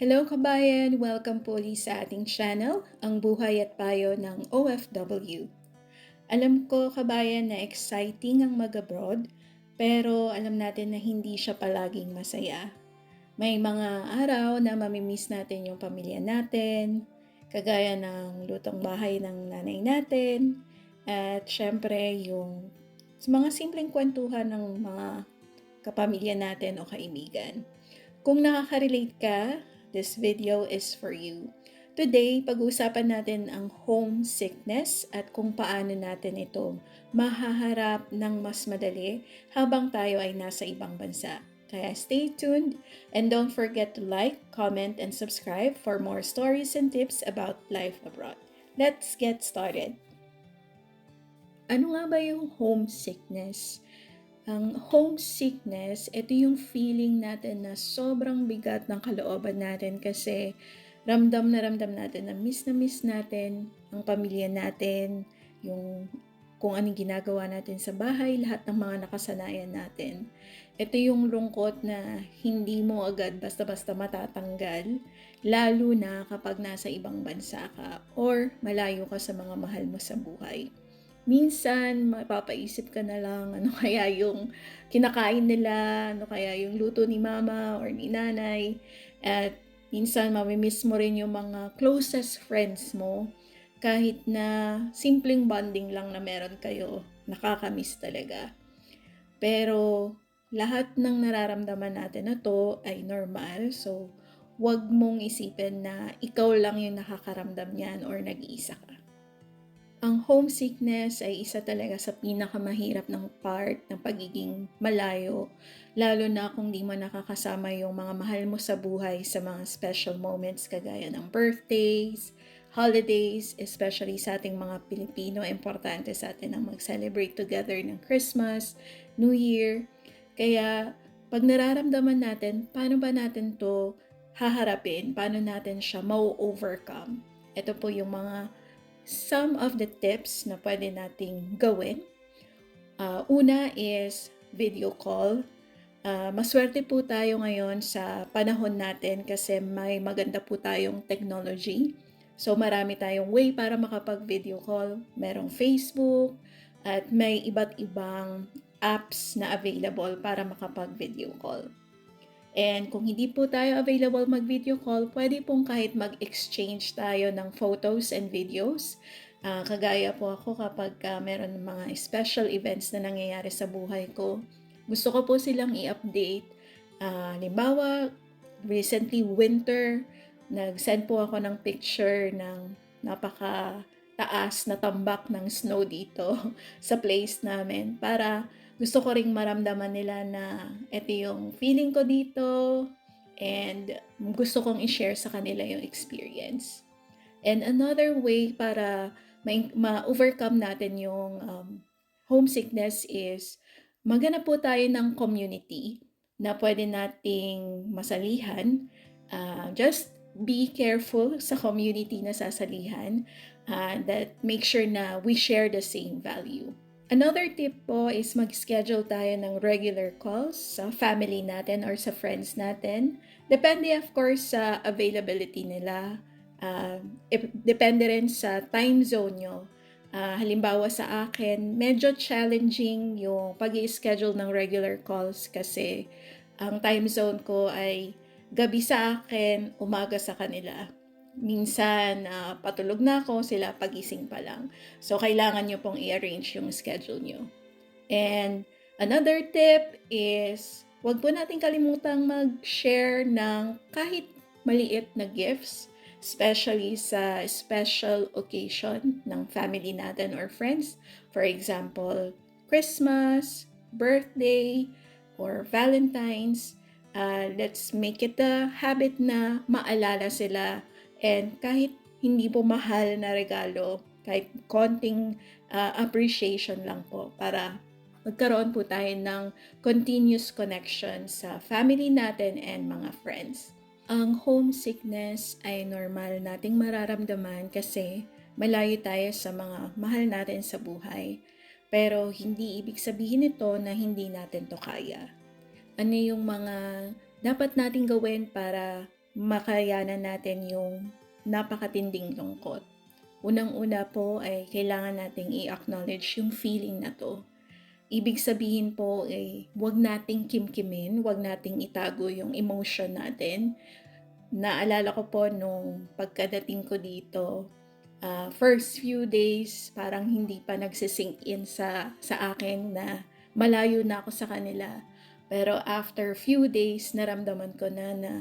Hello kabayan! Welcome po ulit sa ating channel, Ang Buhay at Payo ng OFW. Alam ko kabayan na exciting ang mag-abroad, pero alam natin na hindi siya palaging masaya. May mga araw na mamimiss natin yung pamilya natin, kagaya ng lutong bahay ng nanay natin, at syempre yung mga simpleng kwentuhan ng mga kapamilya natin o kaibigan. Kung nakaka-relate ka, this video is for you. Today, pag-uusapan natin ang homesickness at kung paano natin ito mahaharap ng mas madali habang tayo ay nasa ibang bansa. Kaya stay tuned and don't forget to like, comment, and subscribe for more stories and tips about life abroad. Let's get started. Ano nga ba yung homesickness? Ang homesickness, ito yung feeling natin na sobrang bigat ng kalooban natin kasi ramdam na ramdam natin na miss na miss natin ang pamilya natin, yung kung anong ginagawa natin sa bahay, lahat ng mga nakasanayan natin. Ito yung lungkot na hindi mo agad basta-basta matatanggal, lalo na kapag nasa ibang bansa ka or malayo ka sa mga mahal mo sa buhay minsan mapapaisip ka na lang ano kaya yung kinakain nila, ano kaya yung luto ni mama or ni nanay. At minsan mamimiss mo rin yung mga closest friends mo kahit na simpleng bonding lang na meron kayo, nakakamiss talaga. Pero lahat ng nararamdaman natin na to ay normal. So, wag mong isipin na ikaw lang yung nakakaramdam niyan or nag-iisa ka. Ang homesickness ay isa talaga sa pinakamahirap ng part ng pagiging malayo, lalo na kung di mo nakakasama yung mga mahal mo sa buhay sa mga special moments kagaya ng birthdays, holidays, especially sa ating mga Pilipino, importante sa atin ang mag-celebrate together ng Christmas, New Year. Kaya pag nararamdaman natin, paano ba natin to haharapin? Paano natin siya mau-overcome? Ito po yung mga some of the tips na pwede nating gawin. Uh, una is video call. Uh, maswerte po tayo ngayon sa panahon natin kasi may maganda po tayong technology. So marami tayong way para makapag-video call. Merong Facebook at may iba't ibang apps na available para makapag-video call. And kung hindi po tayo available mag-video call, pwede pong kahit mag-exchange tayo ng photos and videos. Uh, kagaya po ako kapag uh, meron mga special events na nangyayari sa buhay ko. Gusto ko po silang i-update. Uh, halimbawa, recently winter, nag-send po ako ng picture ng napaka taas na tambak ng snow dito sa place namin para gusto ko ring maramdaman nila na ito yung feeling ko dito and gusto kong i-share sa kanila yung experience. And another way para ma-overcome natin yung um, homesickness is magana po tayo ng community na pwede nating masalihan. Uh, just be careful sa community na sasalihan uh, that make sure na we share the same value. Another tip po is mag-schedule tayo ng regular calls sa family natin or sa friends natin. Depende of course sa availability nila. Uh, depende rin sa time zone nyo. Uh, halimbawa sa akin, medyo challenging yung pag schedule ng regular calls kasi ang time zone ko ay gabi sa akin, umaga sa kanila minsan uh, patulog na ako, sila pagising pa lang. So, kailangan nyo pong i-arrange yung schedule nyo. And another tip is, wag po natin kalimutang mag-share ng kahit maliit na gifts, especially sa special occasion ng family natin or friends. For example, Christmas, birthday, or Valentine's. Uh, let's make it a habit na maalala sila And kahit hindi po mahal na regalo, kahit konting uh, appreciation lang po para magkaroon po tayo ng continuous connection sa family natin and mga friends. Ang homesickness ay normal nating mararamdaman kasi malayo tayo sa mga mahal natin sa buhay. Pero hindi ibig sabihin nito na hindi natin to kaya. Ano yung mga dapat nating gawin para makayanan natin yung napakatinding lungkot. Unang-una po ay kailangan nating i-acknowledge yung feeling na to. Ibig sabihin po ay huwag nating kimkimin, huwag nating itago yung emotion natin. Naalala ko po nung pagkadating ko dito, uh, first few days parang hindi pa nagsisink in sa, sa akin na malayo na ako sa kanila. Pero after few days, naramdaman ko na na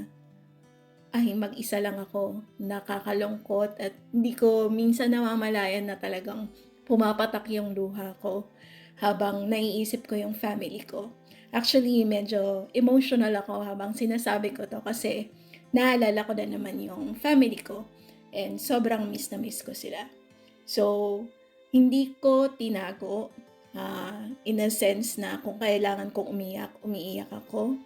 ay mag-isa lang ako, nakakalungkot at hindi ko minsan namamalayan na talagang pumapatak yung luha ko habang naiisip ko yung family ko. Actually, medyo emotional ako habang sinasabi ko to kasi naalala ko na naman yung family ko and sobrang miss na miss ko sila. So, hindi ko tinago uh, in a sense na kung kailangan kong umiyak, umiiyak ako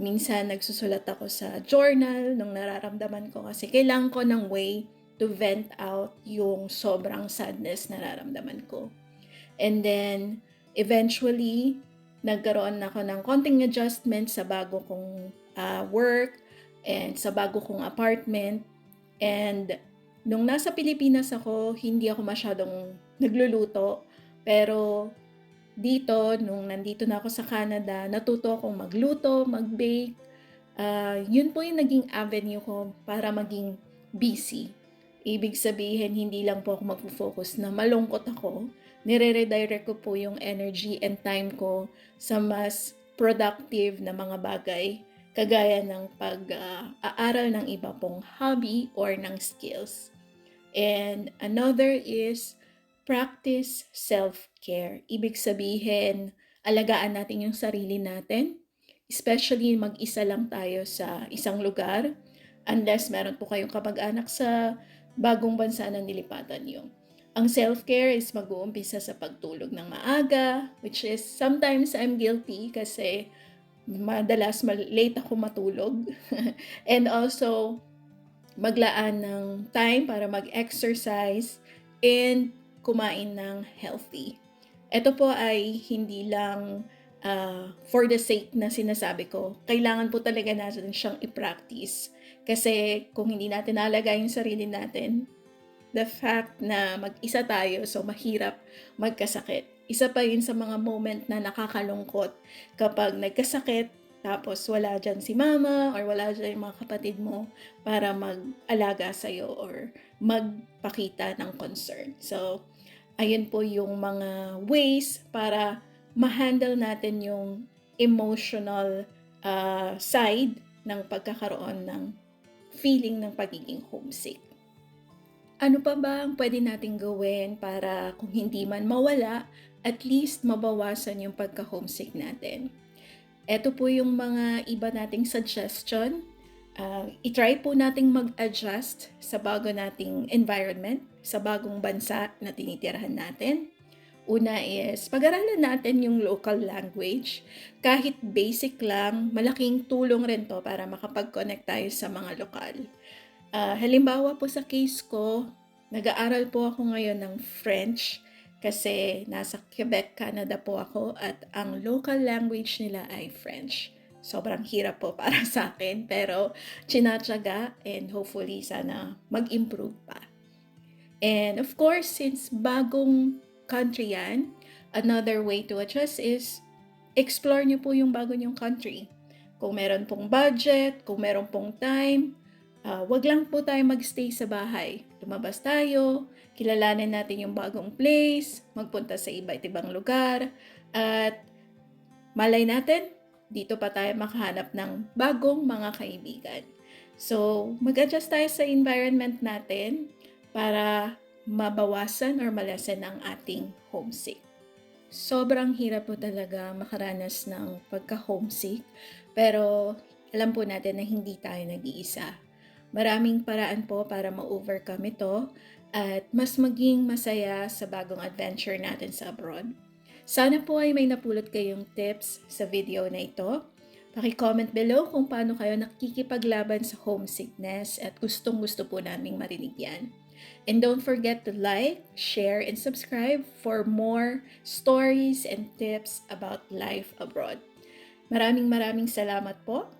Minsan nagsusulat ako sa journal nung nararamdaman ko kasi kailangan ko ng way to vent out yung sobrang sadness nararamdaman ko. And then, eventually, nagkaroon ako ng konting adjustment sa bago kong uh, work and sa bago kong apartment. And nung nasa Pilipinas ako, hindi ako masyadong nagluluto. Pero dito, nung nandito na ako sa Canada, natuto akong magluto, mag-bake. Uh, yun po yung naging avenue ko para maging busy. Ibig sabihin, hindi lang po ako mag-focus na malungkot ako. Nire-redirect ko po yung energy and time ko sa mas productive na mga bagay kagaya ng pag-aaral uh, ng iba pong hobby or ng skills. And another is practice self-care. Ibig sabihin, alagaan natin yung sarili natin, especially mag-isa lang tayo sa isang lugar, unless meron po kayong kapag-anak sa bagong bansa na nilipatan nyo. Ang self-care is mag-uumpisa sa pagtulog ng maaga, which is sometimes I'm guilty kasi madalas late ako matulog. And also, maglaan ng time para mag-exercise and kumain ng healthy. Ito po ay hindi lang uh, for the sake na sinasabi ko. Kailangan po talaga natin siyang i-practice. Kasi kung hindi natin nalagay yung sarili natin, the fact na mag-isa tayo, so mahirap magkasakit. Isa pa yun sa mga moment na nakakalungkot kapag nagkasakit, tapos wala dyan si mama or wala dyan yung mga kapatid mo para mag-alaga sa'yo or magpakita ng concern. So, ayun po yung mga ways para ma-handle natin yung emotional uh, side ng pagkakaroon ng feeling ng pagiging homesick. Ano pa ba ang pwede nating gawin para kung hindi man mawala, at least mabawasan yung pagka-homesick natin? Ito po yung mga iba nating suggestion uh, itry po nating mag-adjust sa bago nating environment, sa bagong bansa na tinitirahan natin. Una is, pag-aralan natin yung local language. Kahit basic lang, malaking tulong rin to para makapag-connect tayo sa mga lokal. Uh, halimbawa po sa case ko, nag-aaral po ako ngayon ng French kasi nasa Quebec, Canada po ako at ang local language nila ay French sobrang hirap po para sa akin pero chinatsaga and hopefully sana mag-improve pa. And of course, since bagong country yan, another way to adjust is explore nyo po yung bago nyong country. Kung meron pong budget, kung meron pong time, uh, wag lang po tayo magstay sa bahay. Lumabas tayo, kilalanin natin yung bagong place, magpunta sa iba't ibang lugar, at malay natin, dito pa tayo makahanap ng bagong mga kaibigan. So, mag-adjust tayo sa environment natin para mabawasan or malasan ang ating homesick. Sobrang hirap po talaga makaranas ng pagka-homesick, pero alam po natin na hindi tayo nag-iisa. Maraming paraan po para ma-overcome ito at mas maging masaya sa bagong adventure natin sa abroad. Sana po ay may napulot kayong tips sa video na ito. Paki-comment below kung paano kayo nakikipaglaban sa homesickness at gustong gusto po naming marinig yan. And don't forget to like, share, and subscribe for more stories and tips about life abroad. Maraming maraming salamat po.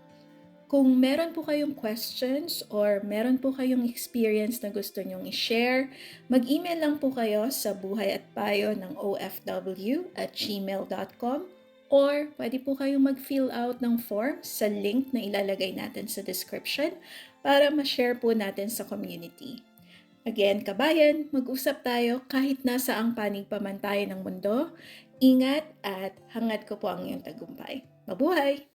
Kung meron po kayong questions or meron po kayong experience na gusto nyong i-share, mag-email lang po kayo sa buhay at payo ng OFW at gmail.com or pwede po kayong mag-fill out ng form sa link na ilalagay natin sa description para ma-share po natin sa community. Again, kabayan, mag-usap tayo kahit nasa ang panig pa man tayo ng mundo. Ingat at hangad ko po ang iyong tagumpay. Mabuhay!